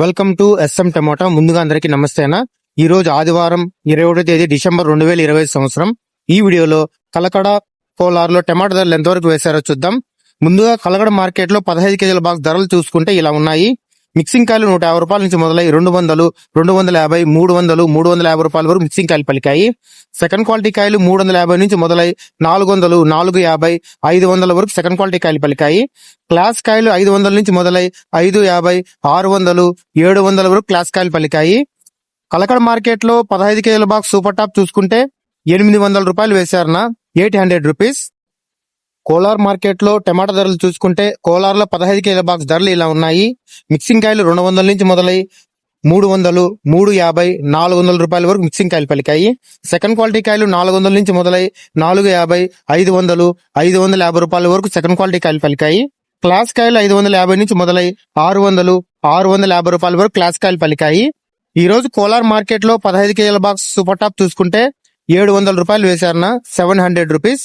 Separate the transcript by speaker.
Speaker 1: Welcome to S M tomato. ముందుగా అందరికీ నమస్తేనా ఈ రోజు ఆదివారం ఇరవై ఒకటో తేదీ డిసెంబర్ రెండు వేల ఇరవై సంవత్సరం. ఈ వీడియోలో కలకడ కోలార్లో టమాటా ధరలు ఎంతవరకు వేశారో చూద్దాం. ముందుగా కలకడ మార్కెట్లో పదహైదు కేజీల బాక్స్ ధరలు చూసుకుంటే ఇలా ఉన్నాయి. మిక్సింగ్ కాయలు నూట యాభై రూపాయల నుంచి మొదలై రెండు వందలు రెండు వందల యాభై మూడు వందలు మూడు వందల యాభై రూపాయల వరకు మిక్సింగ్ కాయలు పలికాయి. సెకండ్ క్వాలిటీ కాయలు మూడు వందల యాభై నుంచి మొదలై నాలుగు వందలు నాలుగు యాభై ఐదు వందల వరకు సెకండ్ క్వాలిటీ కాయలు పలికాయి. క్లాస్ కాయలు ఐదు వందల నుంచి మొదలై ఐదు యాభై ఆరు వందలు ఏడు వందల వరకు క్లాస్ కాయలు పలికాయి. కలకడ మార్కెట్లో పదహైదు కేజీల బాక్స్ సూపర్ టాప్ చూసుకుంటే ఎనిమిది వందల రూపాయలు వేశారన ఎయిట్ హండ్రెడ్ రూపీస్ కోలార్ మార్కెట్లో టమాటా ధరలు చూసుకుంటే కోలార్లో పదహైదు కేజీల బాక్స్ ధరలు ఇలా ఉన్నాయి. మిక్సింగ్ కాయలు రెండు వందల నుంచి మొదలై మూడు వందలు మూడు యాభై నాలుగు వందల రూపాయల వరకు మిక్సింగ్ కాయలు పలికాయి. సెకండ్ క్వాలిటీ కాయలు నాలుగు వందల నుంచి మొదలై నాలుగు యాభై ఐదు వందలు ఐదు వందల యాభై రూపాయల వరకు సెకండ్ క్వాలిటీ కాయలు పలికాయి. క్లాస్ కాయలు ఐదు వందల యాభై నుంచి మొదలై ఆరు వందలు ఆరు వందల యాభై రూపాయల వరకు క్లాస్ కాయలు పలికాయి. ఈ రోజు కోలార్ మార్కెట్లో పదహైదు కేజీల బాక్స్ సూపర్ టాప్ చూసుకుంటే ఏడు వందల రూపాయలు వేశారన్న సెవెన్ హండ్రెడ్ రూపీస్